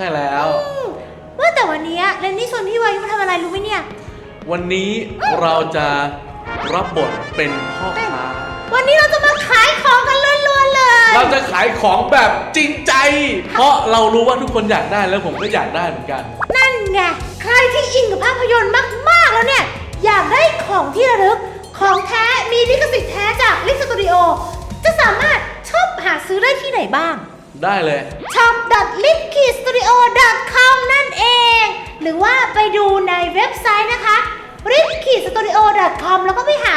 ช่แล้วเมื่อแต่วันนี้เรนนี่ชวนพี่วายมาทำอะไรรู้ไหมเนี่ย วันนี้เราจะรับบทเป็นพ่อค้า วันนี้เราจะมาขายของกันล้วนๆเลย เราจะขายของแบบจริงใจ เพราะเรารู้ว่าทุกคนอยากได้แล้วผมก็อยากได้เหมือนกัน นั่นไงใครที่อินกับภาพยนตร์มากๆแล้วเนี่ย อยากได้ของที่ระลึกของแท้มีลิขสิทธิ์แท้จากลิสตูดิโอจะสามารถชอบหาซื้อได้ที่ไหนบ้าง ได้เลย shop l i p k i s t u d i o com นั่นเอง หรือว่าไปดูในเว็บไซต์นะคะ r i p k i s t u d i o com แล้วก็ไปหา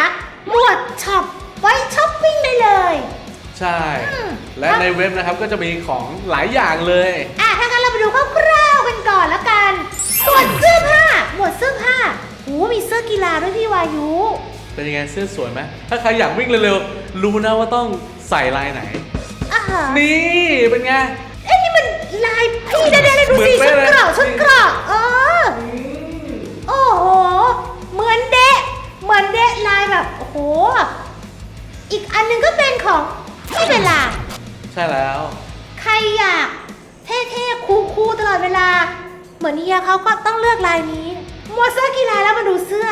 หมวดช็อปไว้ช้อปปิ้งได้เลย ใช่ อืม และในเว็บนะครับก็จะมีของหลายอย่างเลย อะถ้างั้นเราไปดูคร่าวๆกันก่อนละกัน หมวดเสื้อผ้า หมวดเสื้อผ้าโอ้มีเสื้อกีฬาด้วยพี่วายุ เป็นยังไงเสื้อสวยไหมถ้าใครอยากวิ่งเร็วๆรู้นะว่าต้องใส่ลายไหน อ่าฮะนี่เป็นไง เอ้ยนี่มันลายพี่แน่ๆเลยดูสิเหมืชุอนดเป๊ะเลยเกราะชุดเกราะเออโอ้โห เหมือนเดะ เหมือนเดะลายแบบโอ้โห อีกอันหนึงก็เป็นของพี่เวลา ใช่แล้ว ใครอยากเท่ๆ คูลๆตลอดเวลา เหมือนเฮียเขาก็ต้องเลือกลายนี้หมวดเสื้อกีฬาแล้วมาดูเสื้อ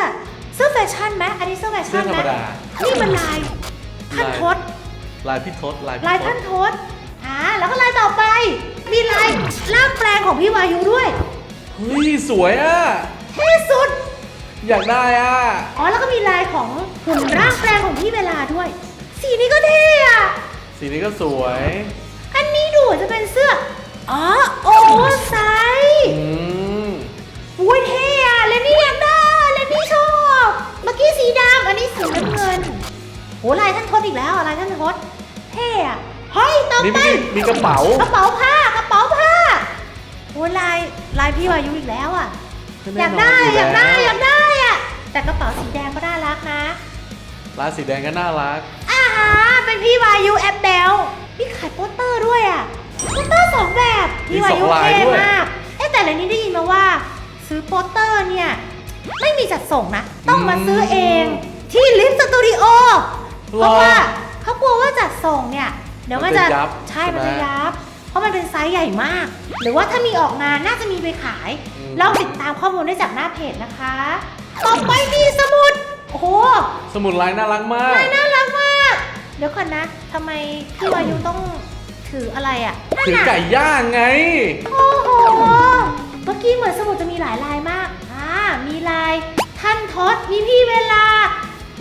เสื้อแฟชั่นไหมอันนี้เสื้อแฟชั่นไหมเสื้อธรรมดานี่มันลายท่านทศ ลายพี่ทศลายพี่ลายทท่าศนทศอ่าแล้วก็ลายต่อไป มีลายล่ามแปลงของพี่วายุด้วยเฮ้ยสวยอะเท่สุด อยากได้อะอ๋อแล้วก็มีลายของหุ่นร่างแปลงของพี่เวลาด้วย สีนี้ก็เท่อะสีนี้ก็สวย อันนี้ดูจะเป็นเสื้อ อ๋อ โหลายท่านทศอีกแล้วอะลายท่านทศเท่อะเฮ้ยต่อนี่ไปมีมีกระเป๋า กระเป๋าผ้ากระเป๋าผ้าโอ้ยลายลายพี่วายุอีกแล้วอะแน่นอนอยากได้อยู่อยากได้แล้วอยากได้อะแต่กระเป๋าสีแดงก็น่ารักนะลายสีแดงก็น่ารักอ่าฮะเป็นพี่วายุแอปเบลพี่ขายโปสเตอร์ด้วยอะโปสเตอร์สองแบบพี่วายุมีสองลายเท่ด้วยมากเอ๊ะแต่ในนี้ได้ยินมาว่า ซื้อโปสเตอร์เนี่ยไม่มีจัดส่งนะ ต้องมาซื้อเองที่ลิฟสตูดิโอ เพราะว่าเขากลัวว่าจัดส่งเนี่ยเดี๋ยวมันจะมันจะยับใช่ใช่ไหมมันจะยับ เพราะมันเป็นไซส์ใหญ่มาก หรือว่าถ้ามีออกงานน่าจะมีไปขายอืม ลองติดตามข้อมูลได้จากหน้าเพจนะคะต่อไปมีสมุดโอ้โหสมุดลายน่ารักมาก ลายน่ารักมาก เดี๋ยวก่อนนะทำไมพี่วายุต้องถืออะไรอะนั่นถือน่ะ ไก่ย่างไง โอ้โห เมื่อกี้เหมือนสมุดจะมีหลายลายมาก อ่า มีลายท่านทศมีพี่เวลา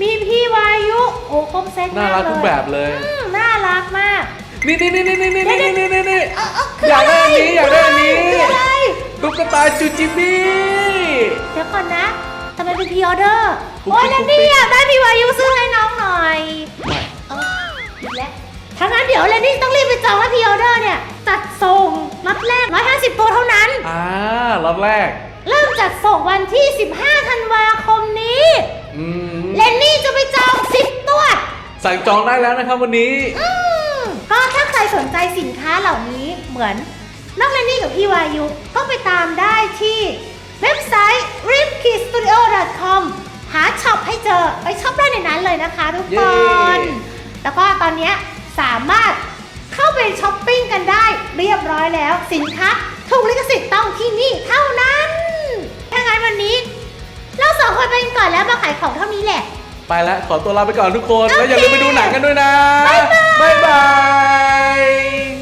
มีพี่วายุโอ้ครบเซตน่ารักมทุกแบบเลย อืมน่ารักมากนี่นี่นี่นี่นี่นี่นี่นี่นี่นี่เอ้าเอ้าคือยากได้อันนี้อยากได้อันนี้คืออะไรตุ๊กตาจูจิบี้ เดี๋ยวก่อนนะทำไมเป็นพรีออเดอร์ปุ๊บโอ้ยปิ๊บแล้วปุ๊บนี่อยากได้พี่วายุซื้อให้น้องหน่อยไม่เอออีกแล้วถ้างั้นเดี๋ยวเลนนี่ต้องรีบไปจองแล้วพรีออเดอร์เนี่ยจัดส่งรับแรก 150ตัวเท่านั้น อ่ารอบแรก เริ่มจัดส่งวันที่ 15 ธันวาคม สั่งจองได้แล้วนะครับวันนี้ อืมก็ถ้าใครสนใจสินค้าเหล่านี้เหมือนน้องเลนนี่กับพี่วายุ ก็ไปตามได้ที่เว็บไซต์ ripkeystudio.com หาช็อปให้เจอไปช็อปได้ในนั้นเลยนะคะทุกเย้คนแล้วก็ตอนเนี้ยสามารถเข้าไปช้อปปิ้งกันได้เรียบร้อยแล้ว สินค้าถูกลิขสิทธิ์ต้องที่นี่เท่านั้นถ้างั้นวันนี้ เราสองคนไปกันก่อนแล้วมาขายของเท่านี้แหละ ไปแล้วขอตัวลาไปก่อนทุกคนโอเคแล้วอย่าลืมไปดูหนังกันด้วยนะ บ๊ายบายบ๊ายบาย